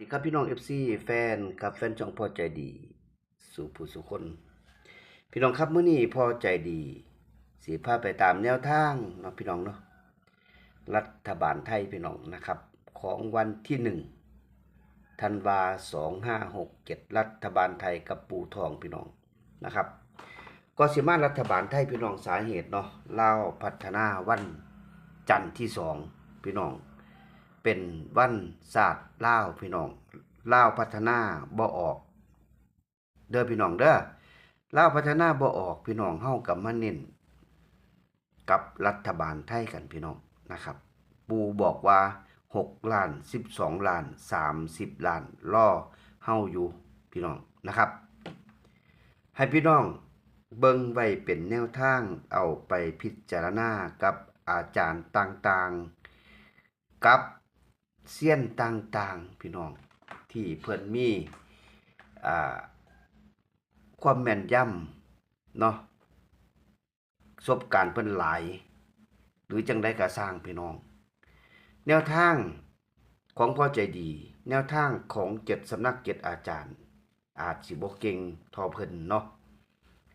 สวัสดีครับพี่น้อง FC แฟนครับแฟนจองพอใจดี สู่ผู้สุคน พี่น้องครับเมื้อนี้พอใจดีสีพาไปตามแนวทางเนาะพี่น้องเนาะรัฐบาลไทยพี่น้องนะครับ ของวันที่หนึ่งธันวาสองห้าหกเจ็ดรัฐบาลไทยกับปูทองพี่น้องนะครับก็สิมารัฐบาลไทยพี่น้องสาเหตุเนาะเล่าพัฒนาวันจันทร์ที่สองพี่น้อง เป็นวันศาสตร์ลาวพี่น้องลาวพัฒนาบ่ออก เด้อพี่น้องเด้อลาวพัฒนาบ่ออกพี่น้องเฮากับมาเน้นกับรัฐบาลไทยกันพี่น้องนะครับ ปูบอกว่า6ล้าน 12ล้าน 30ล้านรอเฮาอยู่พี่น้องนะครับ ให้พี่น้องเบิ่งไว้เป็นแนวทางเอาไปพิจารณากับอาจารย์ต่างๆ กับ เซียนต่างๆ พี่น้องที่เพิ่อนมีความแม่นยำเนาะประสบการเพิ่อนหลาย หรือจังได้ก็สร้างพี่น้อง แนวทางของพ่อใจดี แนวทางของเจ็ดสำนักเจ็ดอาจารย์ อาจสิบ่เก่งทอเพิ่นเนาะ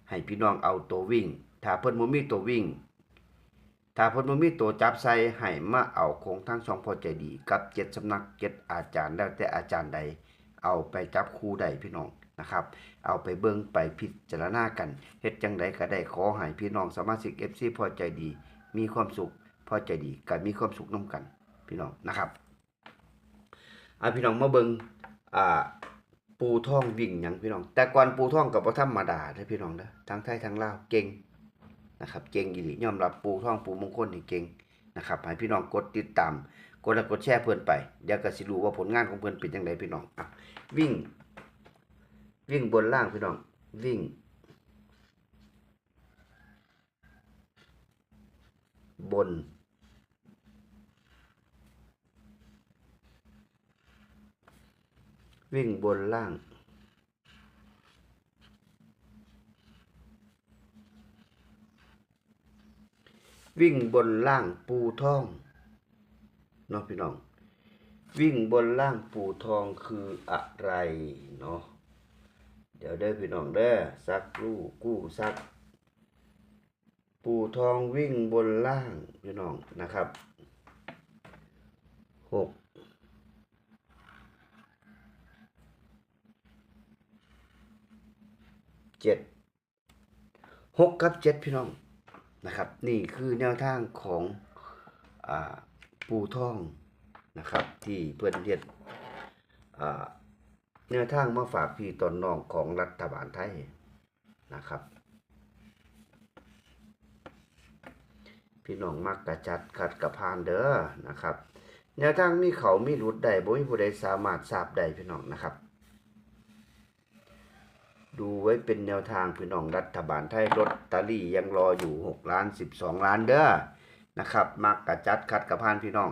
ให้พี่น้องเอาตัววิ่ง ถ้าเพิ่นบ่มีตัววิ่ง ถ้าเพิ่นบ่มีตัวจับใส่ให้มาเอาของทั้งสองพอใจดี กับเจ็ดสำนักเจ็ดอาจารย์แล้วแต่อาจารย์ใด เอาไปจับคู่ใดพี่น้องนะครับ เอาไปเบิ่งไปพิจารณากันเฮ็ดจังไดก็ได้ขอให้พี่น้องสมาชิก FC พอใจดี มีความสุขพอใจดีก็มีความสุขนํกันพี่น้องนะครับเอาพี่น้องมาเบิ่งอ่าปูท่องวิ่งหยังพี่น้อง แต่ก่อนปูท่องก็บ่ธรรมดาเด้พี่น้องเด้อทั้งไทยทั้งลาวเก่ง นะครับเก่งอีหลียอมรับปูท่องปูมงคลนี่เก่งนะครับให้พี่น้องกดติดตามกดไลค์กดแชร์เพื่อนไปเดี๋ยวก็สิรู้ว่าผลงานของเพื่อนเป็นยังไงพี่น้องอะวิ่ง วิ่งบนล่างพี่น้อง วิ่ง บน วิ่งบนล่าง วิ่งบนล่างปูทองเนาะพี่น้อง วิ่งบนล่างปูทองคืออะไรเนาะเดี๋ยวเด้อพี่น้องเด้อสักรู่กู้สัก ปูทองวิ่งบนล่างพี่น้องนะครับหกเจ็ดหกกับเจ็ดพี่น้อง นะครับ นี่คือแนวทางของอปูท่องนะครับ ที่เพื่อนเรียนแนวทางมาฝากพี่ตอนน้องของรัฐบาลไทยนะครับ พี่น้องมักกระจัดขัดกระพานเด้อนะครับแนวทางมีเขามีรุดใดบ่มีผู้ใดสามารถทราบได้พี่น้องนะครับ ว้เป็นแนวทางพี่น้องรัฐบาลไทยลอตเตอรี่ยังรออยู่ 6 ล้าน 12 ล้านเด้อนะครับมักกระจัดคัดกระพานพี่น้อง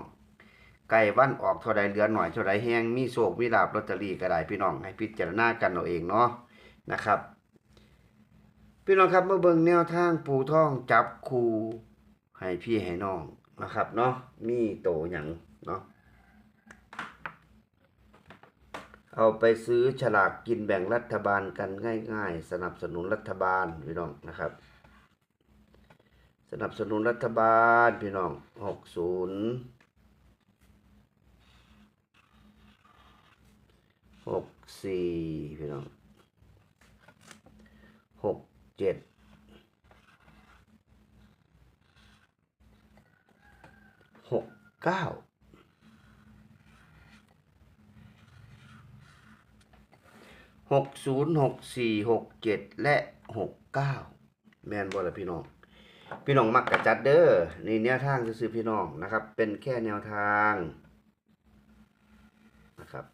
ใกล้วันออกเท่าใดเหลือหน่อยเท่าใดแห้งมีโศกมีลาบลอตเตอรี่ก็ได้พี่น้องให้พิจารณากันเอาเองเนาะนะครับ พี่น้องครับเมาเบิ่งแนวทางปูท่องจับคูให้พี่ให้น้องนะครับเนาะมีโตหยังเนาะ เอาไปซื้อฉลากกินแบ่งรัฐบาลกันง่าย ๆ สนับสนุนรัฐบาลพี่น้องนะครับ สนับสนุนรัฐบาลพี่น้องหกศูนย์หกสี่พี่น้องหกเจ็ดหกเก้า หกศูนย์หกสี่หกเจ็ดและหกเก้าแมนบ่ลพี่น้อง พี่น้องมักกระจัดเด้อนี่แนวทางซื้อพี่น้องนะครับ เป็นแค่แนวทางนะครับ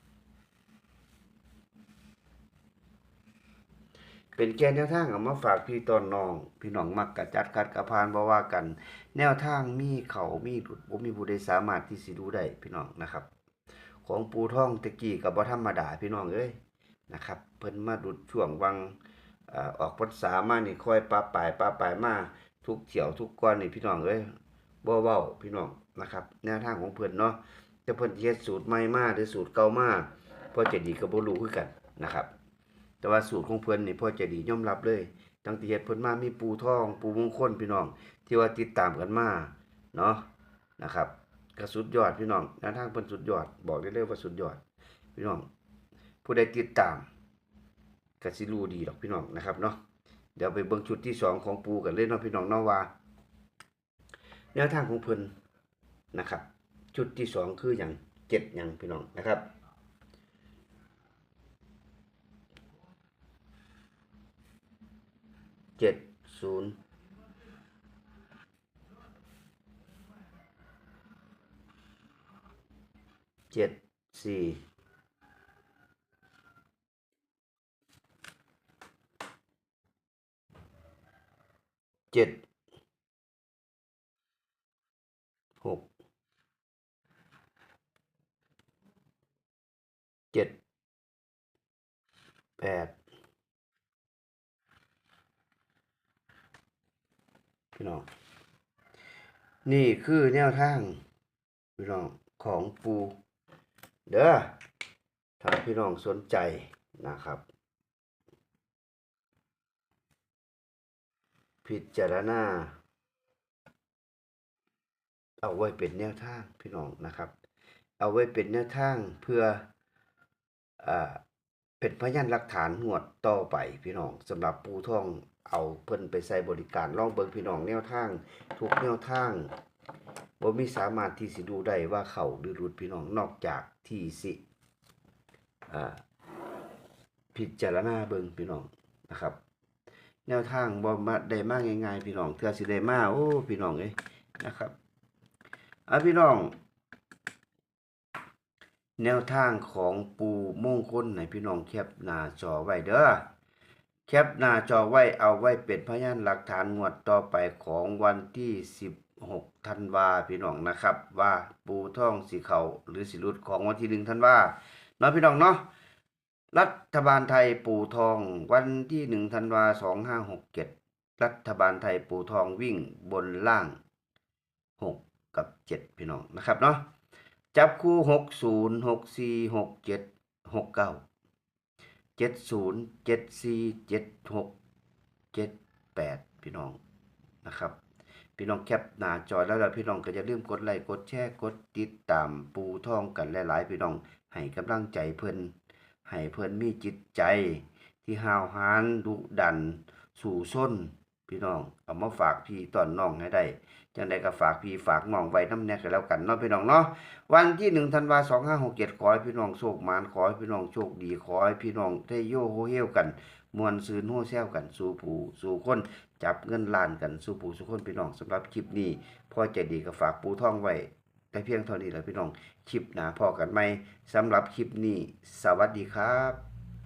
เป็นแค่แนวทางเอามาฝากพี่ตอนน้อง พี่น้องมักกระจัดคัดกระพานบ่ว่ากัน แนวทางมีเขามีหลุดบ่มีผู้ใดสามารถที่สิดูได้พี่น้องนะครับ ของปูท่องตะกี้กับบ่ธรรมดาพี่น้องเอ้ยนะครับ เพิ่นมาดุดช่วงวังอ่อออกพรรษามานี่ค่อยปาปลายปาปลายมาทุกเที่ยวทุกก้อนนี่พี่น้องเอ้ยบ่เว้าพี่น้องนะครับแนวทางของเพิ่นเนาะแต่เพิ่นเฮ็ดสูตรใหม่มาหรือสูตรเก่ามาพ่อใจดีก็บ่รู้คือกันนะครับ แต่ว่าสูตรของเพิ่นนี่พ่อใจดียอมรับเลยตั้งแต่เฮ็ดเพิ่นมามีปูทอง ปูมงคลพี่น้อง ที่ว่าติดตามกันมาเนาะนะครับก็สุดยอดพี่น้องแนวทางเพิ่นสุดยอด บอกได้เลยว่าสุดยอด พี่น้องผู้ใดติดตาม ก็สิรูดีดอกพี่น้องนะครับเนาะเดี๋ยวไปเบิ่งชุดที่สองของปูกันเลยเนาะพี่น้องเนาะว่าแนวทางของเพิ่นนะครับ ชุดที่สองคืออย่างเจ็ดอย่างพี่น้องนะครับเจ็ดศูนย์เจ็ดสี่ เจ็ดหกเจ็ดแปดพี่น้องนี่คือแนวทางพี่น้องของปูเด้อถ้าพี่น้องสนใจนะครับ พิจารณา เอาไว้เป็นแนวทางพี่น้องนะครับ เอาไว้เป็นแนวทางเพื่ออ่าเป็นพยานหลักฐานงวดต่อไปพี่น้องสำหรับปูท่องเอาเพิ่นไปใส่บริการลองเบิ่งพี่น้องแนวทาง ทุกแนวทางบ่มีสามารถที่สิดูได้ว่าเขาหรือหลุดพี่น้องนอกจากที่สิอ่าพิจารณาเบิ่งพี่น้องนะครับ แนวทางบ่มาได้มาง่ายๆพี่น้องเทือสิได้มาโอ้พี่น้องเอ้ยนะครับอะพี่น้อง แนวทางของปูมงคลให้พี่น้องแคปหน้าจอไว้เด้อแคปหน้าจอไว้เอาไว้เป็นพยานหลักฐานงวดต่อไปของวันที่ 16ธันวาพี่น้องนะครับ ว่าปูท่องสีเขาหรือสีรุดของวันที่1ธันวาเนาะพี่น้องเนาะ รัฐบาลไทยปูทองวันที่1ธันวา2567รัฐบาลไทยปูทองวิ่งบนล่าง6กับ7พี่น้องนะครับเนาะจับคู่หกศูนย์หกสี่หกเจ็ดหกเก้าเจ็ดศูนย์เจ็ดสี่เจ็ดหกเจ็ดแปดพี่น้องนะครับ พี่น้องแคปหน้าจอแล้วล่ะพี่น้องก็อย่าลืมกดไลค์กดแชร์กดติดตามปูท่องกันหลายๆ พี่น้องให้กำลังใจเพิ่น ให้เพิ่นมีจิตใจที่ห้าวหาญดุดัน สู่ส้น พี่น้องเอามาฝากพี่ตอนน้องให้ได้จังใดก็ฝากพี่ฝากน้องไว้น้ำแน่กันแล้วกันเนาะพี่น้องเนาะวันที่หนึ่งธันวาสองห้าหกเจ็ดขอให้พี่น้องโชคมานขอให้พี่น้องโชคดีขอให้พี่น้องได้โยโฮเฮลกันมวนซืนโฮแซวกันสู่ผู้สู่คนจับเงินล้านกันสู่ผู้สู่คนพี่น้องสำหรับคลิปนี้พอใจดีก็ฝากปูท่องไว้ แต่เพียงเท่านี้แหละพี่น้องคลิปหนาพอกันไหมสำหรับคลิปนี้ สวัสดีครับ